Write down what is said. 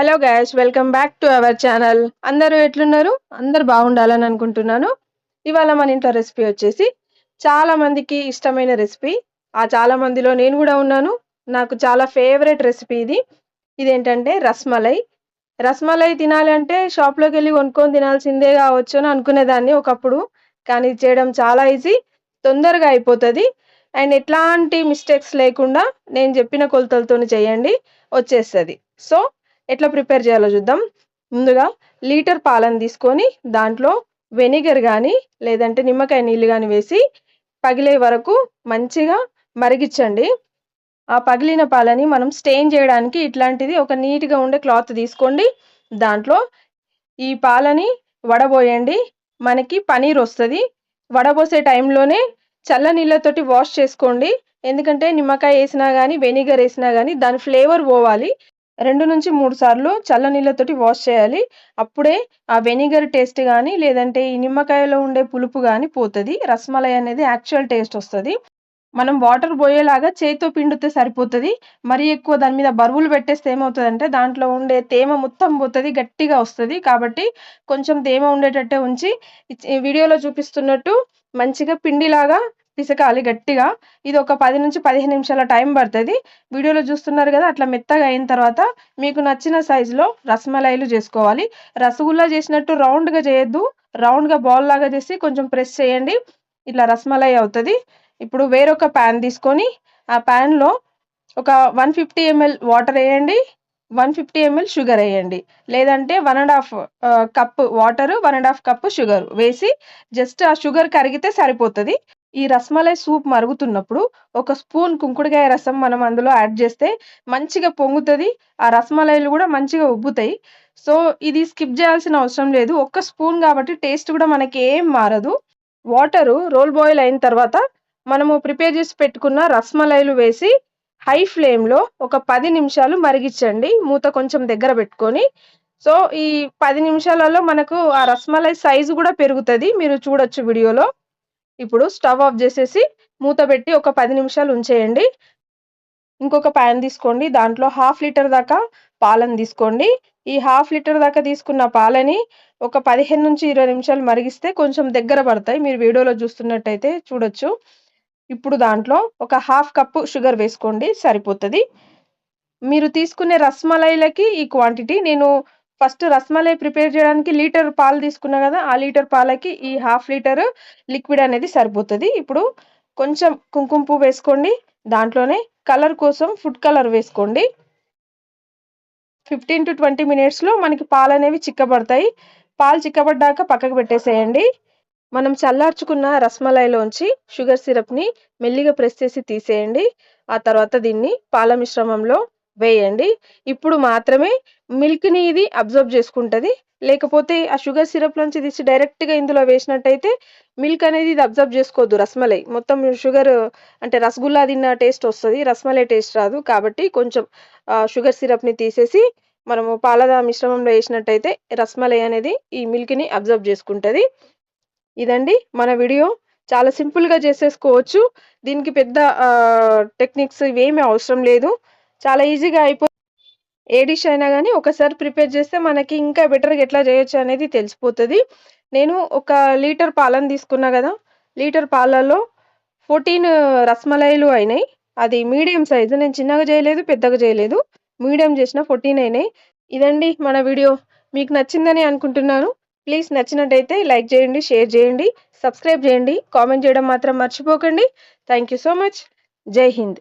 Hello guys welcome back to our channel అందరూ ఎట్లున్నారు? అందరు బాగుండాలని అనుకుంటున్నాను. ఇవాళ మన ఇంట్లో రెసిపీ వచ్చేసి చాలామందికి ఇష్టమైన రెసిపీ ఆ చాలామందిలో నేను కూడా ఉన్నాను. నాకు చాలా ఫేవరెట్ రెసిపీ ఇది. ఇదేంటంటే రస్మలై. రస్మలై తినాలి అంటే షాప్లోకి వెళ్ళి కొనుక్కొని తినాల్సిందే కావచ్చు అని అనుకునేదాన్ని ఒకప్పుడు. కానీ చేయడం చాలా ఈజీ తొందరగా అయిపోతుంది. అండ్ ఎట్లాంటి మిస్టేక్స్ లేకుండా నేను చెప్పిన కొలతలతో చేయండి వచ్చేస్తుంది. సో ఎట్లా ప్రిపేర్ చేయాలో చూద్దాం. ముందుగా లీటర్ పాలను తీసుకొని దాంట్లో వెనిగర్ కానీ లేదంటే నిమ్మకాయ నీళ్ళు కానీ వేసి పగిలే వరకు మంచిగా మరిగించండి. ఆ పగిలిన పాలని మనం స్టెయిన్ చేయడానికి ఇట్లాంటిది ఒక నీట్గా ఉండే క్లాత్ తీసుకోండి. దాంట్లో ఈ పాలని వడబోయండి. మనకి పనీర్ వస్తుంది. వడబోసే టైంలోనే చల్ల నీళ్ళతోటి వాష్ చేసుకోండి. ఎందుకంటే నిమ్మకాయ వేసినా కానీ వెనిగర్ వేసినా కానీ దాని ఫ్లేవర్ పోవాలి. రెండు నుంచి మూడు సార్లు చల్ల నీళ్ళతోటి వాష్ చేయాలి. అప్పుడే ఆ వెనిగర్ టేస్ట్ కానీ లేదంటే ఈ నిమ్మకాయలో ఉండే పులుపు కానీ పోతుంది. రసమలై అనేది యాక్చువల్ టేస్ట్ వస్తుంది. మనం వాటర్ పోయేలాగా చేతితో పిండితే సరిపోతుంది. మరీ ఎక్కువ దాని మీద బరువులు పెట్టేస్తే ఏమవుతుందంటే దాంట్లో ఉండే తేమ మొత్తం పోతుంది గట్టిగా వస్తుంది. కాబట్టి కొంచెం తేమ ఉండేటట్టే ఉంచి వీడియోలో చూపిస్తున్నట్టు మంచిగా పిండిలాగా పిసకాలి గట్టిగా. ఇది ఒక పది నుంచి పదిహేను నిమిషాల టైం పడుతుంది. వీడియోలో చూస్తున్నారు కదా అట్లా మెత్తగా అయిన తర్వాత మీకు నచ్చిన సైజులో రసమలైలు చేసుకోవాలి. రసగుల్లా చేసినట్టు రౌండ్గా చేయొద్దు. రౌండ్గా బాల్ లాగా చేసి కొంచెం ప్రెస్ చేయండి. ఇట్లా రసమలై అవుతుంది. ఇప్పుడు వేరొక ప్యాన్ తీసుకొని ఆ ప్యాన్లో ఒక వన్ ఫిఫ్టీ ఎంఎల్ వాటర్ వేయండి. వన్ ఫిఫ్టీ ఎంఎల్ షుగర్ వేయండి. లేదంటే one and half cup water one and half cup sugar వేసి జస్ట్ ఆ షుగర్ కరిగితే సరిపోతుంది. ఈ రసమలై సూప్ మరుగుతున్నప్పుడు ఒక స్పూన్ కుంకుడుకాయ రసం మనం అందులో యాడ్ చేస్తే మంచిగా పొంగుతుంది. ఆ రసమలైలు కూడా మంచిగా ఉబ్బుతాయి. సో ఇది స్కిప్ చేయాల్సిన అవసరం లేదు. ఒక్క స్పూన్ కాబట్టి టేస్ట్ కూడా మనకి ఏం మారదు. వాటరు రోల్ బాయిల్ అయిన తర్వాత మనము ప్రిపేర్ చేసి పెట్టుకున్న రసమలైలు వేసి హై ఫ్లేమ్లో ఒక పది నిమిషాలు మరిగించండి. మూత కొంచెం దగ్గర పెట్టుకొని. సో ఈ పది నిమిషాలలో మనకు ఆ రసమలై సైజు కూడా పెరుగుతుంది. మీరు చూడొచ్చు వీడియోలో. ఇప్పుడు స్టవ్ ఆఫ్ చేసేసి మూత పెట్టి ఒక పది నిమిషాలు ఉంచేయండి. ఇంకొక ప్యాన్ తీసుకోండి. దాంట్లో హాఫ్ లీటర్ దాకా పాలను తీసుకోండి. ఈ హాఫ్ లీటర్ దాకా తీసుకున్న పాలని ఒక పదిహేను నుంచి ఇరవై నిమిషాలు మరిగిస్తే కొంచెం దగ్గర పడతాయి. మీరు వీడియోలో చూస్తున్నట్టయితే చూడొచ్చు. ఇప్పుడు దాంట్లో ఒక హాఫ్ కప్పు షుగర్ వేసుకోండి. సరిపోతుంది. మీరు తీసుకునే రస్మలైలకి ఈ క్వాంటిటీ నేను ఫస్ట్ రస్మలై ప్రిపేర్ చేయడానికి లీటర్ పాలు తీసుకున్నా కదా ఆ లీటర్ పాలకి ఈ హాఫ్ లీటర్ లిక్విడ్ అనేది సరిపోతుంది. ఇప్పుడు కొంచెం కుంకుమ పువ్వు వేసుకోండి దాంట్లోనే కలర్ కోసం ఫుడ్ కలర్ వేసుకోండి. ఫిఫ్టీన్ టు ట్వంటీ మినిట్స్లో మనకి పాలు అనేవి చిక్కబడతాయి. పాలు చిక్కబడ్డాక పక్కకు పెట్టేసేయండి. మనం చల్లార్చుకున్న రస్మలైలోంచి షుగర్ సిరప్ని మెల్లిగా ప్రెస్ చేసి తీసేయండి. ఆ తర్వాత దీన్ని పాల మిశ్రమంలో వేయండి. ఇప్పుడు మాత్రమే మిల్క్ని ఇది అబ్జర్వ్ చేసుకుంటుంది. లేకపోతే ఆ షుగర్ సిరప్ నుంచి తీసి డైరెక్ట్గా ఇందులో వేసినట్టయితే మిల్క్ అనేది ఇది అబ్జర్వ్ చేసుకోవద్దు రస్మలై. మొత్తం షుగర్ అంటే రసగుల్లా తిన్న టేస్ట్ వస్తుంది రస్మలై టేస్ట్ రాదు. కాబట్టి కొంచెం షుగర్ సిరప్ని తీసేసి మనము పాల మిశ్రమంలో వేసినట్టయితే రస్మలై అనేది ఈ మిల్క్ని అబ్జర్వ్ చేసుకుంటుంది. ఇదండి మన వీడియో. చాలా సింపుల్గా చేసేసుకోవచ్చు. దీనికి పెద్ద టెక్నిక్స్ ఇవేమీ అవసరం లేదు. చాలా ఈజీగా అయిపో ఏ డిష్ అయినా కానీ ఒకసారి ప్రిపేర్ చేస్తే మనకి ఇంకా బెటర్గా ఎట్లా చేయొచ్చు అనేది తెలిసిపోతుంది. నేను ఒక లీటర్ పాలను తీసుకున్నా కదా లీటర్ పాలలో ఫోర్టీన్ రస్మలైలు అయినాయి. అది మీడియం సైజు నేను చిన్నగా చేయలేదు పెద్దగా చేయలేదు. మీడియం చేసిన ఫోర్టీన్ అయినాయి. ఇదండి మన వీడియో. మీకు నచ్చిందని అనుకుంటున్నాను. ప్లీజ్ నచ్చినట్టయితే లైక్ చేయండి షేర్ చేయండి సబ్స్క్రైబ్ చేయండి. కామెంట్ చేయడం మాత్రం మర్చిపోకండి. Thank you so much. Jai Hind.